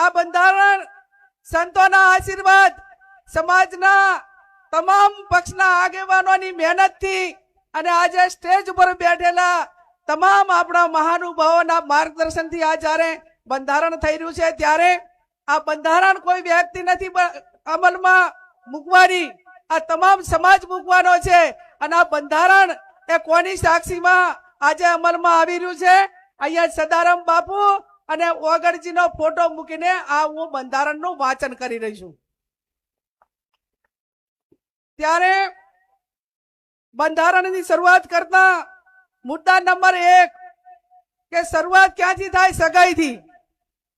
આ બંધારણ સંતોના આશીર્વાદ સમાજના તમામ પક્ષના આગેવાનોની મહેનતથી અને આજે સ્ટેજ ઉપર બેઠેલા તમામ આપણા મહાનુભાવોના માર્ગદર્શનથી આ જ્યારે બંધારણ થઈ રહ્યું છે, ત્યારે આ બંધારણ કોઈ વ્યક્તિ નથી અમલમાં મૂકવાની. આ તમામ સમાજ મૂકવાનો છે અને આ બંધારણ એ કોની સાક્ષીમાં આજે અમલમાં આવી રહ્યું છે? અહીંયા સદારામ બાપુ અને ઓગણજીનો ફોટો મૂકીને આ હું બંધારણનું વાંચન કરી રહી છું. ત્યારે બંધારણની શરૂઆત કરતા મુદ્દા નંબર એક, કે શરૂઆત ક્યાંથી થાય સગાઈથી?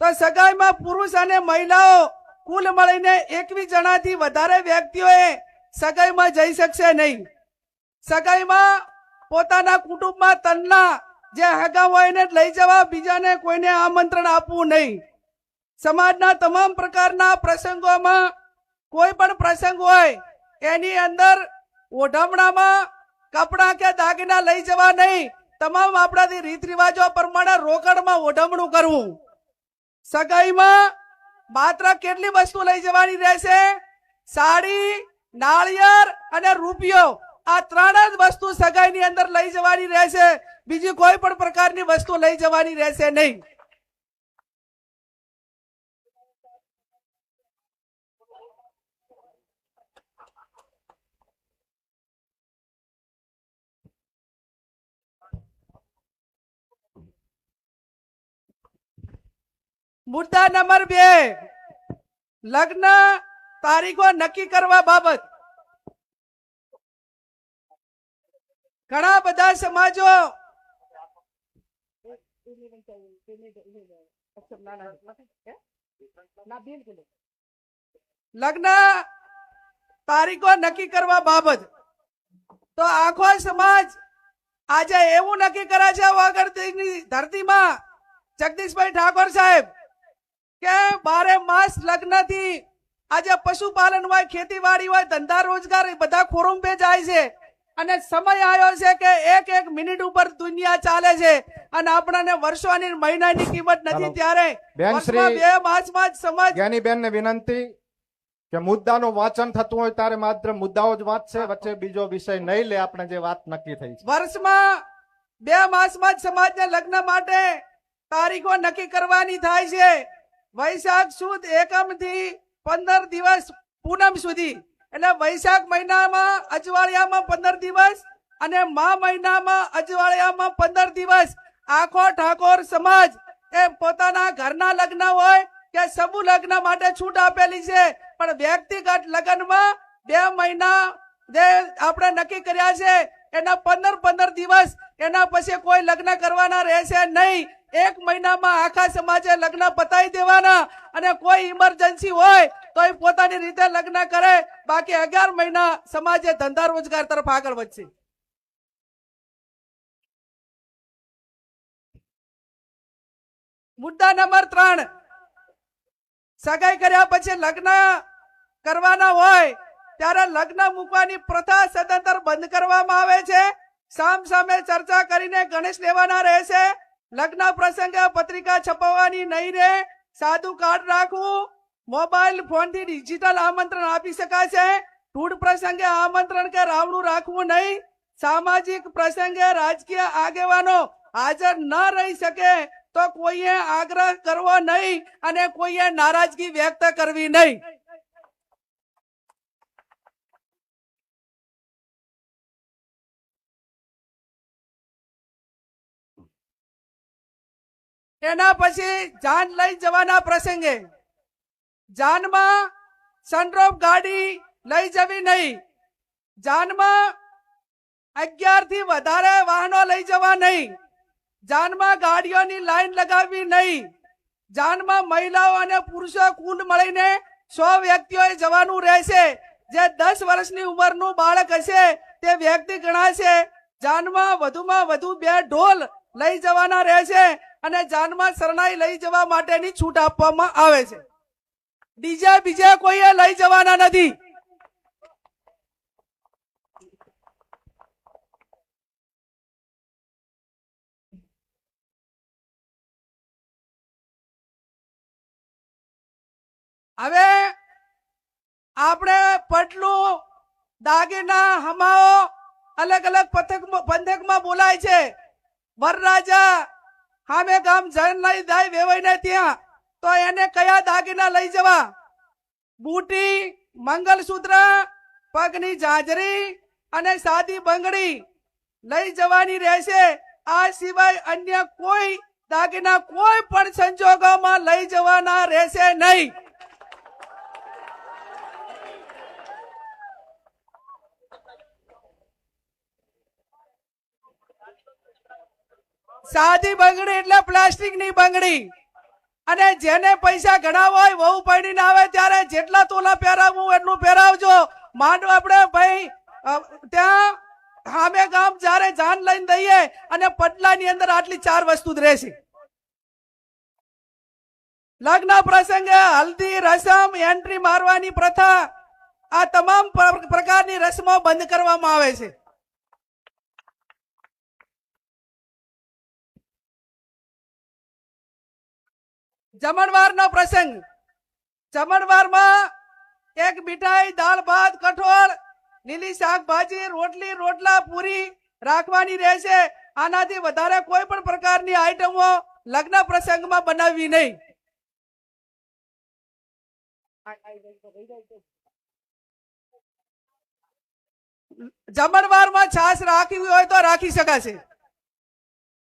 તો સગાઈમાં પુરુષ અને મહિલાઓ કુલ મળીને એકવીસ જણાથી વધારે વ્યક્તિઓએ સગાઈમાં જઈ શકશે નહીં. સગાઈમાં પોતાના કુટુંબમાં તનના જે હગા હોય એને લઈ જવા, બીજાને કોઈને આમંત્રણ આપવું નહીં. સમાજના તમામ પ્રકારના પ્રસંગોમાં કોઈ પણ પ્રસંગ હોય, એની અંદર ઓઢમણામાં કપડાં કે દાગીના લઈ જવા નહીં. તમામ આપણાથી રીત રિવાજો પ્રમાણે રોકડમાં ઓઢમણું કરવું. સગાઈમાં માત્ર કેટલી વસ્તુ લઈ જવાની રહેશે? સાડી, નાળિયેર અને રૂપિયો. આ ત્રણ જ વસ્તુ સગાઈની અંદર લઈ જવાની રહેશે. બીજી કોઈ પણ પ્રકારની વસ્તુ લઈ જવાની રહેશે નહીં. મુદ્દા નંબર બે. લગ્ન તારીખો નક્કી કરવા બાબત. ઘણા બધા સમાજો લગ્ન તારીખો નક્કી કરવા બાબત. તો આખો સમાજ આજે એવું નક્કી કરે છે વગરની ધરતીમાં જગદીશભાઈ ઠાકોર સાહેબ, કે બારે માસ લગ્નથી આજે પશુપાલન હોય, ખેતીવાડી હોય, ધંધા રોજગાર બધા ખોરુંપે જાય છે. અને સમય આવ્યો છે કે એક એક મિનિટ ઉપર દુનિયા ચાલે છે. અને આપણને વર્ષોની મહિનાની કિંમત નથી ત્યારે બેન બે માસમાં જ સમાજ જ્ઞાનીબેન ને વિનંતી કે મુદ્દાનું વાંચન થતું હોય ત્યારે માત્ર મુદ્દાઓ જ વાંચશે વચ્ચે બીજો વિષય નહીં લે આપણે જે વાત નક્કી થઈ છે. વર્ષમાં બે માસમાં જ સમાજને લગ્ન માટે તારીખો નક્કી કરવાની થાય છે. વૈશાખ સુદ એકમથી પંદર દિવસ પૂનમ સુધી એટલે વૈશાખ મહિનામાં અજવાળિયામાં પંદર દિવસ અને મા મહિનામાં અજવાળિયામાં પંદર દિવસ. આખો ઠાકોર સમાજ એ પોતાના ઘરના લગ્ન હોય કે સમૂહ લગ્ન માટે છૂટ આપેલી છે. પણ વ્યક્તિગત લગ્નમાં બે મહિના જે આપણે નક્કી કર્યા છે, એના પંદર પંદર દિવસ એના પછી કોઈ લગ્ન કરવાના રહેશે નહીં. એક મહિનામાં આખા સમાજે લગ્ન પતાવી દેવાના અને કોઈ ઇમરજન્સી હોય તો એ પોતાની રીતે લગ્ન કરે, બાકી અગિયાર મહિના સમાજે ધંધા રોજગાર તરફ આગળ વધશે. મુદ્દા નંબર ત્રણ. સગાઈ કર્યા પછી લગ્ન કરવાના હોય, ત્યારે લગ્ન મૂકવાની પ્રથા સદંતર બંધ કરવામાં આવે છે. સામ સામે ચર્ચા કરીને ગણેશ લેવાના રહેશે. લગ્ન પ્રસંગે પત્રિકા છપાવવાની નહીં રહે સાદું કાર્ડ રાખવું મોબાઈલ ફોનથી ડિજિટલ આમંત્રણ આપી શકાશે ટૂડ પ્રસંગે આમંત્રણ કે રાવણું રાખવું નહીં. સામાજિક પ્રસંગે રાજકીય આગેવાનો હાજર ન રહી શકે તો કોઈએ આગ્રહ કરવો નહીં અને કોઈએ નારાજગી વ્યક્ત કરવી નહીં. એના પછી જાન લઈ જવાના પ્રસંગે જાનમાં સનરોફ ગાડી લઈ જવી નહીં. જાનમાં અગિયારથી વધારે વાહનો લઈ જવા નહીં. જાનમાં ગાડીઓની લાઈન લગાવવી નહીં. જાનમાં મહિલાઓ અને પુરુષો કુલ મળીને સો વ્યક્તિઓએ જવાનું રહેશે. જે દસ વર્ષની ઉંમરનું બાળક હશે, તે વ્યક્તિ ગણાશે. જાનમાં વધુમાં વધુ બે ઢોલ લઈ જવાના રહેશે અને જાનમાં શરણાઈ લઈ જવા માટેની છૂટ આપવામાં આવે છે. ડીજે બીજે કોઈએ લઈ જવાના નથી. હવે આપણે પટલું, દાગીના, હમાઓ, અલગ અલગ પથક પંથકમાં બોલાય છે. વરરાજા, હામે ગામ જન લઈ દાય વેવાઈને ત્યાં. તો એને કયા દાગીના લઈ જવા? બુટી, મંગલસૂત્ર, પગની જાજરી અને સાદી બંગડી લઈ જવાની રહેશે. આ સિવાય અન્ય કોઈ દાગીના કોઈ પણ સંજોગોમાં લઈ જવાના રહેશે નહીં. સાદી બંગડી એટલે પ્લાસ્ટિકની બંગડી. અને જેને પૈસા ઘણા હોય વહુ પડીને આવે ત્યારે જેટલા તોલા પહેરાવવું એટલું પહેરાવજો. માંડો આપણે ભાઈ ત્યાં સામે ગામ જ્યારે જાન લઈને દઈએ અને પટલાની અંદર આટલી ચાર વસ્તુ જ રહેશે. લગ્ન પ્રસંગે હલ્દી, રસમ, એન્ટ્રી મારવાની પ્રથા આ તમામ પ્રકારની રસમો બંધ કરવામાં આવે છે. જમણવારનો પ્રસંગ. જમણવારમાં એક મીઠાઈ, દાળ, ભાત, કઠોળ, લીલી શાકભાજી, રોટલી, રોટલા, પૂરી રાખવાની રહેશે. આનાથી વધારે કોઈ પણ પ્રકારની આઈટમો લગ્ન પ્રસંગમાં બનાવવી નહીં. જમણવારમાં છાશ રાખવી હોય તો રાખી શકાશે.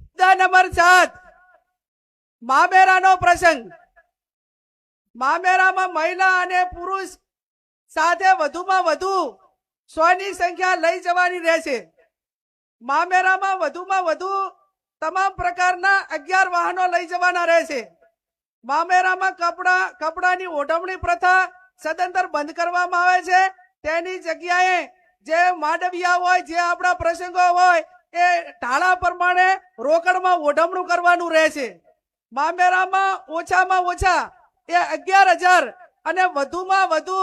મુદ્દા નંબર સાત મામેરાનો પ્રસંગ. મામેરામાં મહિલા અને પુરુષ સાથે વધુમાં વધુ સો સંખ્યા લઈ જવાની રહેશે. મામેરામાં વધુમાં વધુ તમામ પ્રકારના અગિયાર વાહનો લઈ જવાના રહેશે. મામેરામાં કપડા, કપડાની ઓઢવણી પ્રથા સદંતર બંધ કરવામાં આવે છે. તેની જગ્યાએ જે માંડવિયા હોય, જે આપણા પ્રસંગો હોય, એ ઢાળા પ્રમાણે રોકડમાં ઓઢમણું કરવાનું રહેશે. મામેરામાં ઓછામાં ઓછા એ અગિયાર હજાર અને વધુમાં વધુ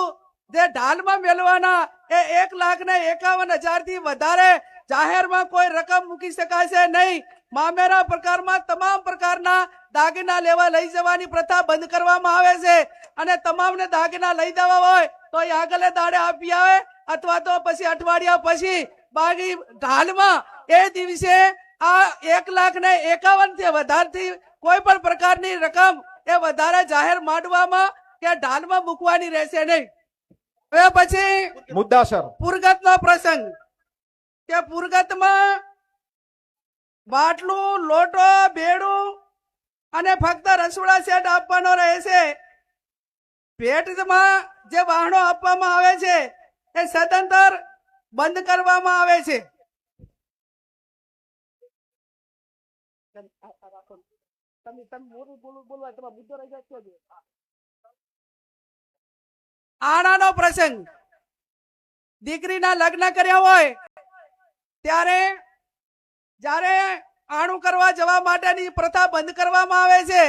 જે ઢાલમાં મેળવાના એ એક લાખ ને એકાવન હજારથી વધારે જાહેરમાં કોઈ રકમ મૂકી શકાશે નહીં. મામેરા પ્રકારમાં તમામ પ્રકારના દાગીના લેવા લઈ જવાની પ્રથા બંધ કરવામાં આવે છે અને તમામને દાગીના લઈ જવા હોય તો એ આગલે દાડે આપી આવે અથવા તો પછી અઠવાડિયા પછી બાકી ઢાલમાં એ દિવસે આ એક લાખ ને એકાવનથી વધારથી કોઈ પણ પ્રકારની રકમ એ વધારે જાહેર માંડવામાં કે ઢાલમાં મૂકવાની રહેશે નહીં. હવે પછી મુદ્દાસર. પુરગતનો પ્રસંગ. કે પુરગતમાં બાટલું લોટો બેડું અને ફક્ત રસોડા સેટ આપવાનો રહેશે. ભેટમાં જે વાહનો આપવામાં આવે છે એ સદંતર બંધ કરવામાં આવે છે. આણાનો પ્રસંગ. દીકરીના લગ્ન કર્યા હોય, ત્યારે જ્યારે આણું કરવા જવા માટેની પ્રથા બંધ કરવામાં આવે છે,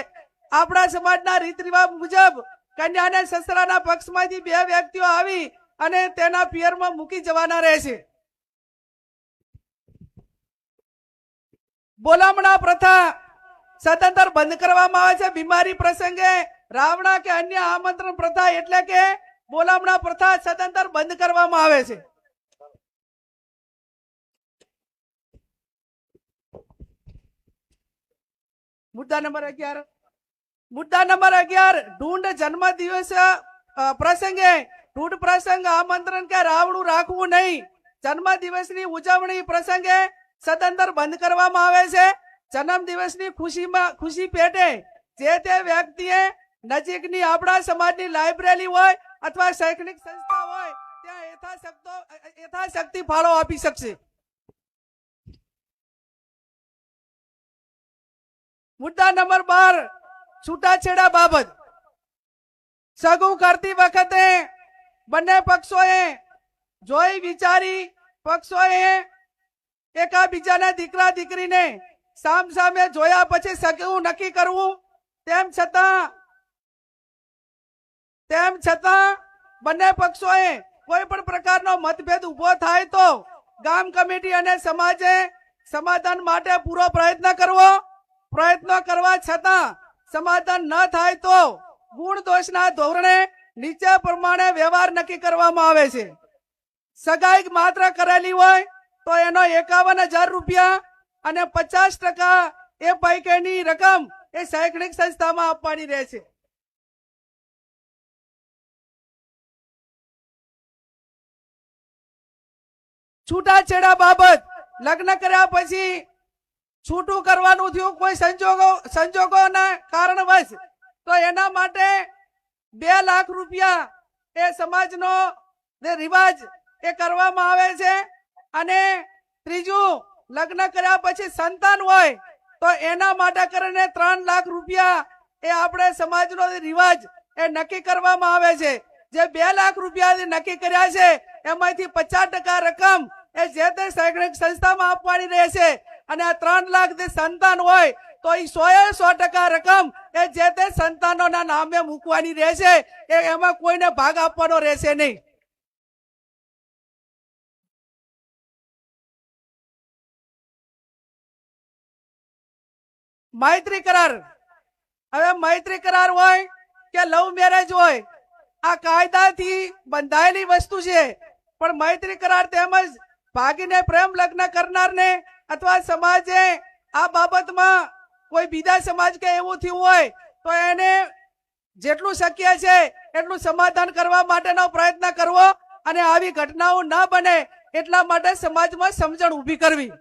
આપણા સમાજના રીત રિવાજ મુજબ કન્યાને સસરાના પક્ષમાંથી બે વ્યક્તિઓ આવી અને તેના પિયરમાં મૂકી જવાના રહેશે. બોલામણા પ્રથા. સદંતર બંધ કરવામાં આવે છે બીમારી પ્રસંગે. રાવણા કે અન્ય આમંત્રણ પ્રથા એટલે કે બોલામણા પ્રથા સદંતર બંધ કરવામાં આવે છે. મુદ્દા નંબર અગિયાર. મુદ્દા નંબર અગિયાર ઢૂંઢ જન્મ દિવસ અ, પ્રસંગે. ઢૂંઢ પ્રસંગ આમંત્રણ કે રાવણું રાખવું નહીં. જન્મ દિવસની ઉજવણી પ્રસંગે સદંતર બંધ કરવામાં આવે છે. જન્મ દિવસની ખુશીમાં, ખુશી પેટે જે તે વ્યક્તિએ નજીકની આપણા સમાજની લાઇબ્રેરી હોય અથવા શૈક્ષણિક સંસ્થા હોય, ત્યાં યથાશક્તો, યથાશક્તિ ફાળો આપી શકશે. મુદ્દા નંબર બાર, છૂટાછેડા બાબત. સગું કરતી વખતે બંને પક્ષોએ જોઈ વિચારી, પક્ષોએ એકાબીજાના દીકરા દીકરીને સામ સામે જોયા પછી સગું નક્કી કરવું, તેમ છતાં તેમ છતાં બંને પક્ષોએ કોઈ પણ પ્રકારનો મતભેદ ઊભો થાય તો ગામ કમિટી અને સમાજે સમાધાન માટે પૂરો પ્રયત્ન કરવો. પ્રયત્નો કરવા છતાં સમાધાન ન થાય તો ગુણ દોષના ધોરણે નીચે પ્રમાણે વ્યવહાર નક્કી કરવામાં આવે છે. સગાઈ માત્ર કરેલી હોય તો એનો એકાવન હજાર રૂપિયા અને પચાસ ટકા એ પૈકીની રકમ એ શૈક્ષણિક સંસ્થામાં આપવાની રહેશે છૂટાછેડા બાબત લગ્ન કર્યા પછી છૂટું કરવાનું થયું કોઈ સંજોગો, સંજોગોના કારણવશ તો એના માટે બે લાખ રૂપિયા એ સમાજનો રિવાજ એ કરવામાં આવે છે. અને ત્રીજું, લગ્ન કર્યા પછી સંતાન હોય, તો એના માટે કરીને ત્રણ લાખ રૂપિયા એ આપણે સમાજનો રિવાજ એ નક્કી કરવામાં આવે છે. જે બે લાખ રૂપિયા નક્કી કર્યા છે, એમાંથી પચાસ ટકા રકમ એ જે તે શૈક્ષણિક સંસ્થામાં આપવાની રહેશે. અને આ ત્રણ લાખ સંતાન હોય, તો એ સો એ સો ટકા રકમ એ જે તે સંતાનોના નામે મૂકવાની રહેશે. એ એમાં કોઈને ભાગ આપવાનો રહેશે નહીં. મૈત્રી કરાર. હવે મૈત્રી કરાર હોય કે લવ મેરેજ હોય, આ કાયદાથી બંધાયેલી વસ્તુ છે. પણ મૈત્રી કરાર તેમજ ભાગીને પ્રેમ લગ્ન કરનારને અથવા સમાજે આ બાબતમાં કોઈ બીજા સમાજ કે એવું થયું હોય, તો એને જેટલું શક્ય છે એટલું સમાધાન કરવા માટેનો પ્રયત્ન કરવો અને આવી ઘટનાઓ ન બને એટલા માટે સમાજમાં સમજણ ઊભી કરવી.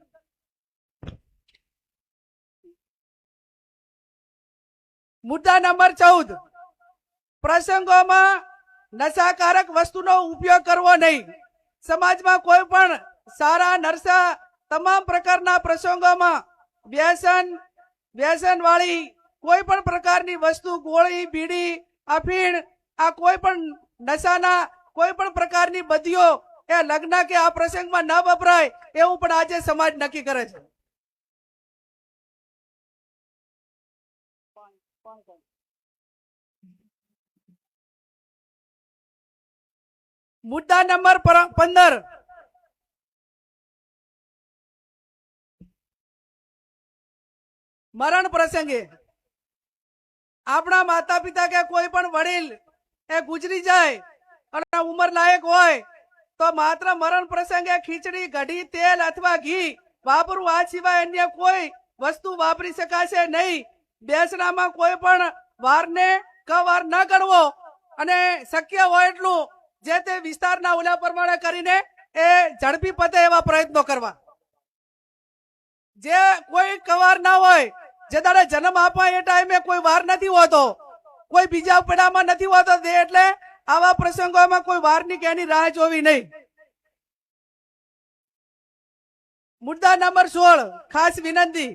મુદ્દા નંબર ચૌદ. પ્રસંગોમાં નશાકારક વસ્તુનો ઉપયોગ કરવો નહીં. સમાજમાં કોઈ પણ સારા નરસા તમામ પ્રકારના પ્રસંગોમાં વ્યસન વ્યસન વાળી કોઈ પણ પ્રકારની વસ્તુ, ગોળી, બીડી અફીણ આ કોઈ પણ નશાના કોઈ પણ પ્રકારની બદીઓ એ લગ્ન કે આ પ્રસંગમાં ન વપરાય એવું પણ આજે સમાજ નક્કી કરે છે. મુદ્દા નંબર પંદર. મરણ પ્રસંગે આપણા માતા પિતા કે કોઈ પણ વડીલ એ ગુજરી જાય અને ઉંમર લાયક હોય, તો માત્ર મરણ પ્રસંગે ખીચડી કઢી તેલ અથવા ઘી વાપરવું આ સિવાય અન્ય કોઈ વસ્તુ વાપરી શકાશે નહીં. બેસણામાં કોઈ પણ વારને કવાર ન કરવો અને શક્ય હોય એટલું જે તે વિસ્તારના ઓલા પ્રમાણે કરીને એ ઝડપી પતે એવા પ્રયત્નો કરવા. જે કોઈ કવાર ના હોય, જે તારે જન્મ આપવા એ ટાઈમે કોઈ વાર નથી હોતો, કોઈ બીજા પડામાં નથી હોતો તે એટલે આવા પ્રસંગોમાં કોઈ વારની કે એની રાહ જોવી નહીં. મુદ્દા નંબર સોળ, ખાસ વિનંતી.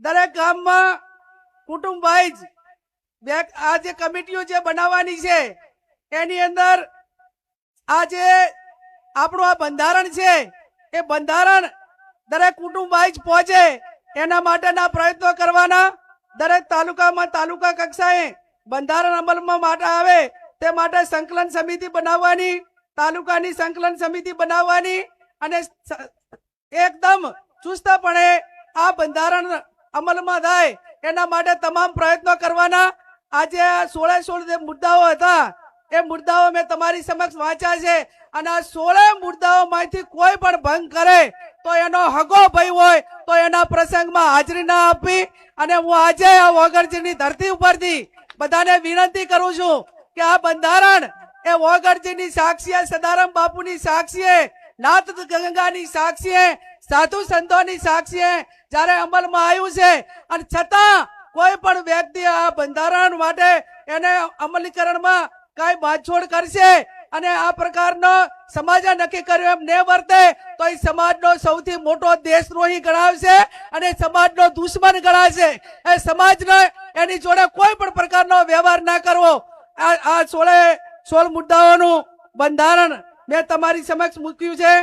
દરેક ગામમાં કુટુંબ વાઇઝ આ જે કમિટીઓ જે બનાવવાની છે, એની અંદર આ જે આપણું આ બંધારણ છે, એ બંધારણ દરેક કુટુંબ વાઇઝ પહોંચે એના માટેના પ્રયત્નો કરવાના. દરેક તાલુકામાં તાલુકા કક્ષાએ બંધારણ અમલમાં માટે આવે તે માટે સંકલન સમિતિ બનાવવાની, તાલુકાની સંકલન સમિતિ બનાવવાની અને એકદમ ચુસ્તપણે આ બંધારણ અમલમાં થાય. એના માટે તમામ પ્રયત્નો કરવાના. આજે સોળે સોળ જે મુદ્દાઓ હતા, એ મુદ્દાઓ મેં તમારી સમક્ષ વાંચ્યા છે. અને આ સોળે મુદ્દાઓમાંથી કોઈ પણ ભંગ કરે તો એનો હગો ભય હોય, તો એના પ્રસંગમાં હાજરી ના આપી અને હું આજે આ વગરજીની ધરતી ઉપરથી બધાને વિનંતી કરું છું કે આ બંધારણ એ વગરજીની સાક્ષીએ, સદારામ બાપુની સાક્ષીએ, નાથ ગંગાની સાક્ષીએ, સાધુ સંતોની સાક્ષીએ જ્યારે અમલમાં આવ્યું છે, અને છતાં કોઈ પણ વ્યક્તિ આ બંધારણ માટે એને અમલીકરણમાં કઈ બાંધછોડ કરશે અને આ પ્રકારનો સમાજે નક્કી કર્યો એમ ને વર્તે, તો એ સમાજનો સૌથી મોટો દેશદ્રોહી ગણાવશે અને સમાજનો દુશ્મન ગણાશે. એ સમાજને એની જોડે કોઈ પણ પ્રકારનો વ્યવહાર ના કરવો. આ સોળે, સોળ મુદ્દાઓનું બંધારણ મેં તમારી સમક્ષ મૂક્યું છે.